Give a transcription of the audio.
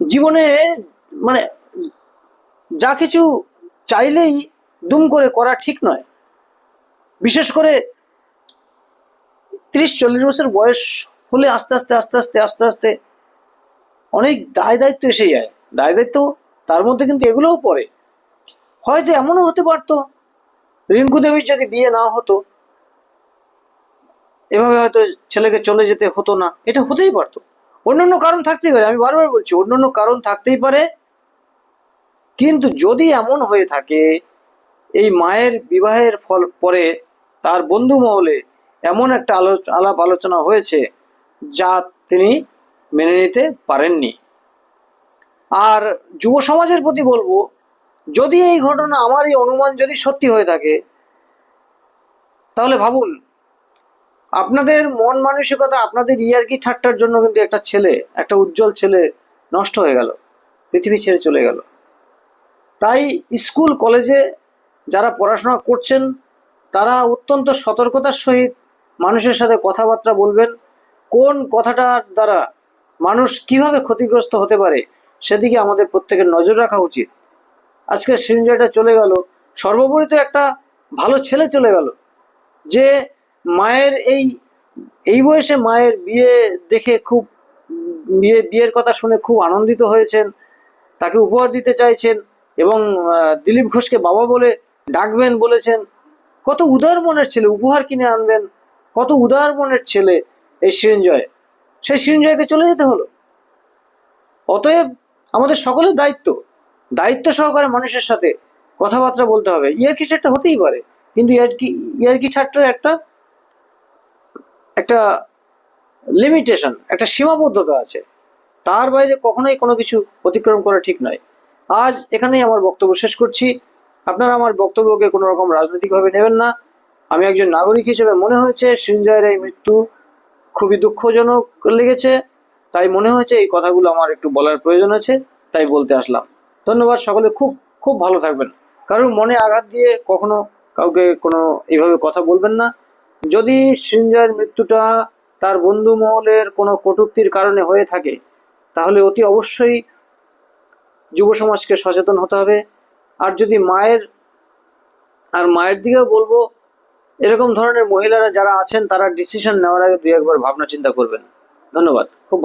জীবনে মানে যা কিছু চাইলেই দুম করে করা ঠিক নয়। বিশেষ করে তিরিশ, চল্লিশ বছর বয়স হলে আস্তে আস্তে আস্তে আস্তে আস্তে আস্তে অনেক দায় দায়িত্ব এসে যায়। দায় দায়িত্ব তার মধ্যে কিন্তু এগুলোও পড়ে। হয়তো এমনও হতে পারতো, রিঙ্কু দেবীর যদি বিয়ে না হতো, এভাবে হয়তো ছেলেকে চলে যেতে হতো না, এটা হতেই পারতো। অন্যান্য কারণ থাকতেই পারে, আমি বারবার বলছি, অন্যান্য কারণ থাকতেই পারে। কিন্তু যদি এমন হয়ে থাকে, এই মায়ের বিবাহের ফল পরে তার বন্ধু মহলে এমন একটা আলো, আলাপ আলোচনা হয়েছে, যা তিনি মেনে নিতে পারেননি। আর যুব সমাজের প্রতি বলব, যদি এই ঘটনা আমার এই অনুমান যদি সত্যি হয়ে থাকে, তাহলে ভাবুন আপনাদের মন মানসিকতা, আপনাদের ইয়ার্কি ঠাট্টার জন্য কিন্তু একটা ছেলে, একটা উজ্জ্বল ছেলে নষ্ট হয়ে গেল, পৃথিবী ছেড়ে চলে গেল। তাই স্কুল, কলেজে যারা পড়াশোনা করছেন, তারা অত্যন্ত সতর্কতার সহিত মানুষের সাথে কথাবার্তা বলবেন, কোন কথাটার দ্বারা মানুষ কীভাবে ক্ষতিগ্রস্ত হতে পারে সেদিকে আমাদের প্রত্যেকের নজর রাখা উচিত। আজকে সৃঞ্জয়টা চলে গেল, সর্বোপরি তো একটা ভালো ছেলে চলে গেল, যে মায়ের এই এই বয়সে মায়ের বিয়ে দেখে খুব, বিয়ে, বিয়ের কথা শুনে খুব আনন্দিত হয়েছেন, তাকে উপহার দিতে চাইছেন এবং দিলীপ ঘোষকে বাবা বলে ডাকবেন বলেছেন। কত উদার মনের ছেলে, উপহার কিনে আনবেন কত উদার মনের ছেলে এই সৃঞ্জয়। সেই সৃঞ্জয়কে চলে যেতে হলো। অতএব আমাদের সকলের দায়িত্ব দায়িত্ব সহকারে মানুষের সাথে কথাবার্তা বলতে হবে। ইয়ার্কি ঠাট্টা হতেই পারে, কিন্তু ইয়ার্কি ইয়ার্কি ঠাট্টার একটা একটা লিমিটেশন একটা সীমাবদ্ধতা আছে। তার বাইরে কখনোই কোনো কিছু অতিক্রম করা ঠিক নয়। আজ এখানেই আমার বক্তব্য শেষ করছি। আপনারা আমার বক্তব্যকে কোনো রকম রাজনৈতিকভাবে নেবেন না। আমি একজন নাগরিক হিসেবে মনে হয়েছে সৃঞ্জয়ের এই মৃত্যু খুবই দুঃখজনক লেগেছে। তাই মনে হয়েছে এই কথাগুলো আমার একটু বলার প্রয়োজন আছে, তাই বলতে আসলাম। ধন্যবাদ সকলে, খুব খুব ভালো থাকবেন। কারোর মনে আঘাত দিয়ে কখনো কাউকে কোনো এইভাবে কথা বলবেন না। যদি সিনজার মৃত্যুটা তার বন্ধু মহলের কোনো কটূক্তির কারণে হয়ে থাকে, তাহলে অতি অবশ্যই যুব সমাজকে সচেতন হতে হবে। আর যদি মায়ের, আর মায়ের দিকেও বলব, এরকম ধরনের মহিলারা যারা আছেন, তারা ডিসিশন নেওয়ার আগে দুই একবার ভাবনা চিন্তা করবেন। ধন্যবাদ। খুব